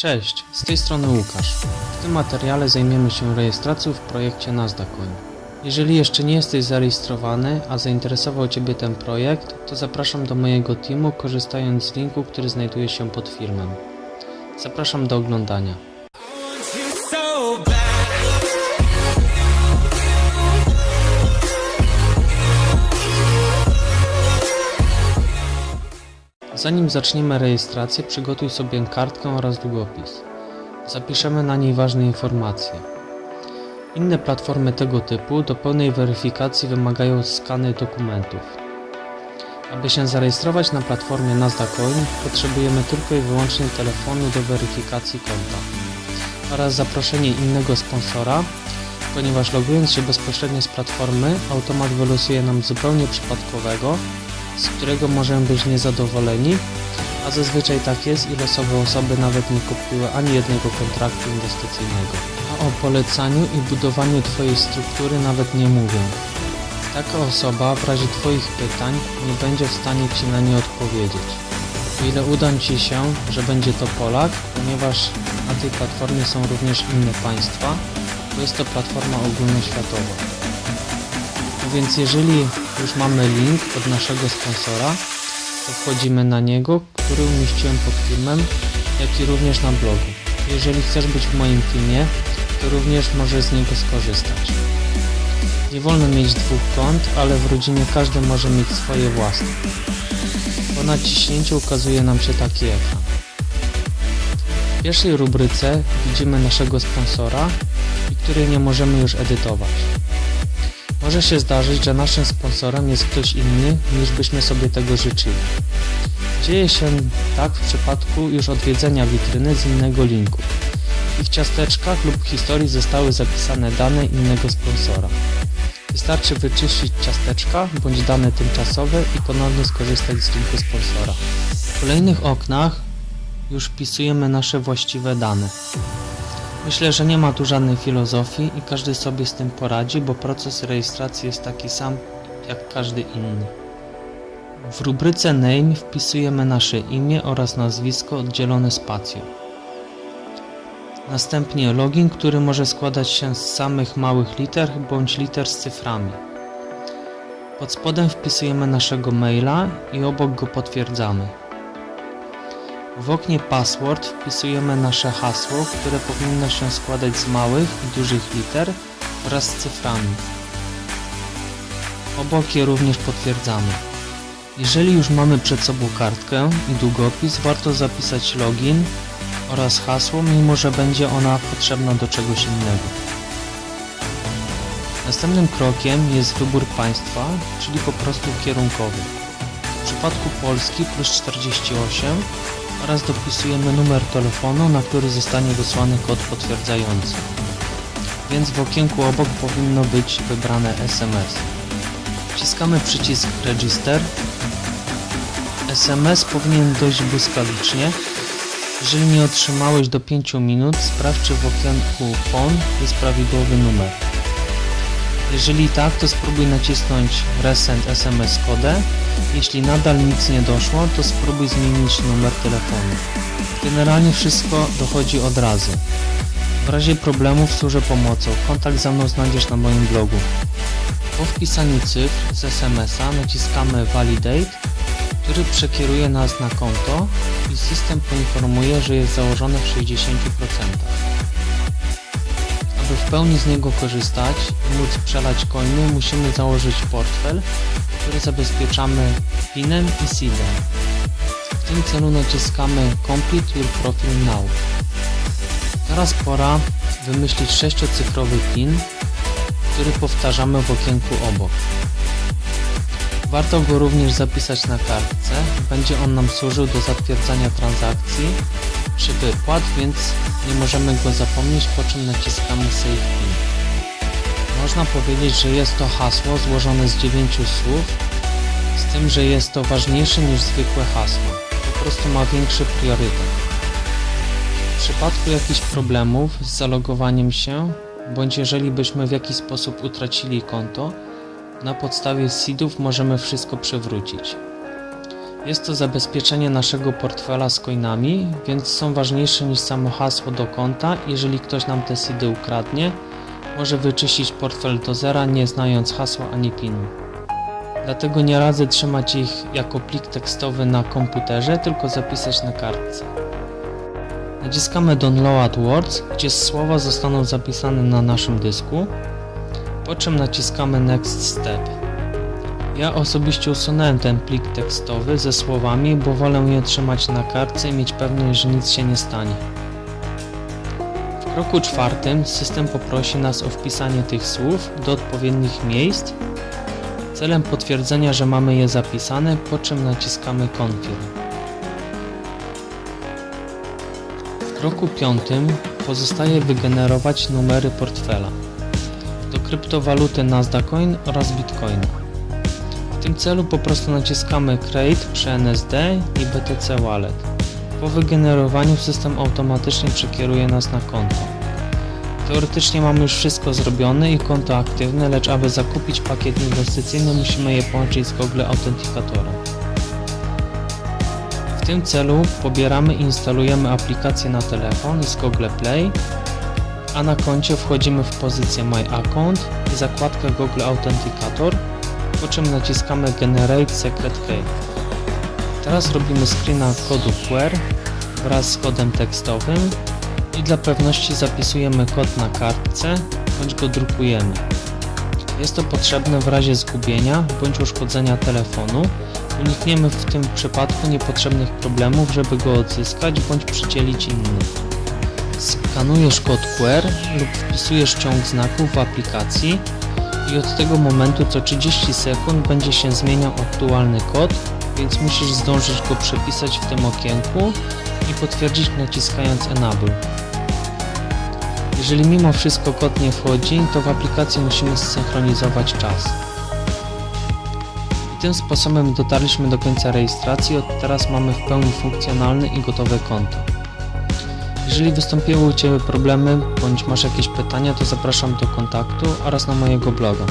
Cześć, z tej strony Łukasz. W tym materiale zajmiemy się rejestracją w projekcie Nasdaqcoin. Jeżeli jeszcze nie jesteś zarejestrowany, a zainteresował Ciebie ten projekt, to zapraszam do mojego teamu korzystając z linku, który znajduje się pod filmem. Zapraszam do oglądania. Zanim zaczniemy rejestrację, przygotuj sobie kartkę oraz długopis. Zapiszemy na niej ważne informacje. Inne platformy tego typu do pełnej weryfikacji wymagają skany dokumentów. Aby się zarejestrować na platformie Nasdaq.coin potrzebujemy tylko i wyłącznie telefonu do weryfikacji konta oraz zaproszenie innego sponsora, ponieważ logując się bezpośrednio z platformy, automat wylosuje nam zupełnie przypadkowego, z którego możemy być niezadowoleni, a zazwyczaj tak jest i losowe osoby nawet nie kupiły ani jednego kontraktu inwestycyjnego. A o polecaniu i budowaniu Twojej struktury nawet nie mówię. Taka osoba w razie Twoich pytań nie będzie w stanie Ci na nie odpowiedzieć. O ile uda Ci się, że będzie to Polak, ponieważ na tej platformie są również inne państwa, bo jest to platforma ogólnoświatowa. Więc jeżeli już mamy link od naszego sponsora, to wchodzimy na niego, który umieściłem pod filmem, jak i również na blogu. Jeżeli chcesz być w moim teamie, to również możesz z niego skorzystać. Nie wolno mieć dwóch kont, ale w rodzinie każdy może mieć swoje własne. Po naciśnięciu ukazuje nam się taki ekran. W pierwszej rubryce widzimy naszego sponsora, i której nie możemy już edytować. Może się zdarzyć, że naszym sponsorem jest ktoś inny niż byśmy sobie tego życzyli. Dzieje się tak w przypadku już odwiedzenia witryny z innego linku. W ciasteczkach lub historii zostały zapisane dane innego sponsora. Wystarczy wyczyścić ciasteczka bądź dane tymczasowe i ponownie skorzystać z linku sponsora. W kolejnych oknach już wpisujemy nasze właściwe dane. Myślę, że nie ma tu żadnej filozofii i każdy sobie z tym poradzi, bo proces rejestracji jest taki sam jak każdy inny. W rubryce Name wpisujemy nasze imię oraz nazwisko oddzielone spacją. Następnie login, który może składać się z samych małych liter bądź liter z cyframi. Pod spodem wpisujemy naszego maila i obok go potwierdzamy. W oknie Password wpisujemy nasze hasło, które powinno się składać z małych i dużych liter wraz z cyframi. Obok je również potwierdzamy. Jeżeli już mamy przed sobą kartkę i długopis, warto zapisać login oraz hasło, mimo że będzie ona potrzebna do czegoś innego. Następnym krokiem jest wybór państwa, czyli po prostu kierunkowy. W przypadku Polski plus 48 oraz dopisujemy numer telefonu, na który zostanie wysłany kod potwierdzający. Więc w okienku obok powinno być wybrane SMS. Wciskamy przycisk Register. SMS powinien dojść błyskawicznie. Jeżeli nie otrzymałeś do 5 minut, sprawdź czy w okienku Phone jest prawidłowy numer. Jeżeli tak, to spróbuj nacisnąć Resend SMS kodę. Jeśli nadal nic nie doszło, to spróbuj zmienić numer telefonu. Generalnie wszystko dochodzi od razu. W razie problemów służę pomocą. Kontakt ze mną znajdziesz na moim blogu. Po wpisaniu cyfr z SMS-a naciskamy Validate, który przekieruje nas na konto i system poinformuje, że jest założone w 60%. Aby w pełni z niego korzystać i móc przelać coiny, musimy założyć portfel, który zabezpieczamy PIN-em i seedem. W tym celu naciskamy Complete Your Profile Now. Teraz pora wymyślić sześciocyfrowy PIN, który powtarzamy w okienku obok. Warto go również zapisać na kartce, będzie on nam służył do zatwierdzania transakcji czy wypłat, więc nie możemy go zapomnieć, po czym naciskamy Save PIN. Można powiedzieć, że jest to hasło złożone z dziewięciu słów, z tym, że jest to ważniejsze niż zwykłe hasło. Po prostu ma większy priorytet. W przypadku jakichś problemów z zalogowaniem się, bądź jeżeli byśmy w jakiś sposób utracili konto, na podstawie seedów możemy wszystko przywrócić. Jest to zabezpieczenie naszego portfela z coinami, więc są ważniejsze niż samo hasło do konta. Jeżeli ktoś nam te seedy ukradnie, może wyczyścić portfel do zera, nie znając hasła ani pinu. Dlatego nie radzę trzymać ich jako plik tekstowy na komputerze, tylko zapisać na kartce. Naciskamy Download Words, gdzie słowa zostaną zapisane na naszym dysku, po czym naciskamy Next Step. Ja osobiście usunąłem ten plik tekstowy ze słowami, bo wolę je trzymać na kartce i mieć pewność, że nic się nie stanie. W kroku czwartym system poprosi nas o wpisanie tych słów do odpowiednich miejsc celem potwierdzenia, że mamy je zapisane, po czym naciskamy Confirm. W kroku piątym pozostaje wygenerować numery portfela do kryptowaluty Nasdaq Coin oraz Bitcoina. Tym celu po prostu naciskamy Create przy NSD i BTC Wallet. Po wygenerowaniu system automatycznie przekieruje nas na konto. Teoretycznie mamy już wszystko zrobione i konto aktywne, lecz aby zakupić pakiet inwestycyjny musimy je połączyć z Google Authenticatorem. W tym celu pobieramy i instalujemy aplikację na telefon z Google Play, a na koncie wchodzimy w pozycję My Account i zakładkę Google Authenticator, po czym naciskamy Generate Secret Key. Teraz robimy screena kodu QR wraz z kodem tekstowym i dla pewności zapisujemy kod na kartce bądź go drukujemy. Jest to potrzebne w razie zgubienia bądź uszkodzenia telefonu. Unikniemy w tym przypadku niepotrzebnych problemów, żeby go odzyskać bądź przydzielić innym. Skanujesz kod QR lub wpisujesz ciąg znaków w aplikacji i od tego momentu co 30 sekund będzie się zmieniał aktualny kod, więc musisz zdążyć go przepisać w tym okienku i potwierdzić naciskając Enable. Jeżeli mimo wszystko kod nie wchodzi, to w aplikacji musimy zsynchronizować czas. I tym sposobem dotarliśmy do końca rejestracji, od teraz mamy w pełni funkcjonalne i gotowe konto. Jeżeli wystąpiły u Ciebie problemy bądź masz jakieś pytania, to zapraszam do kontaktu oraz na mojego bloga.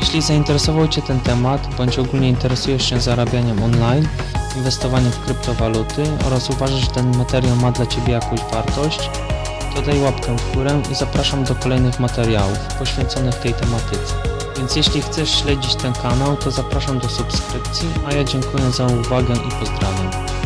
Jeśli zainteresował Cię ten temat, bądź ogólnie interesujesz się zarabianiem online, inwestowaniem w kryptowaluty oraz uważasz, że ten materiał ma dla Ciebie jakąś wartość, to daj łapkę w górę i zapraszam do kolejnych materiałów poświęconych tej tematyce. Więc jeśli chcesz śledzić ten kanał, to zapraszam do subskrypcji, a ja dziękuję za uwagę i pozdrawiam.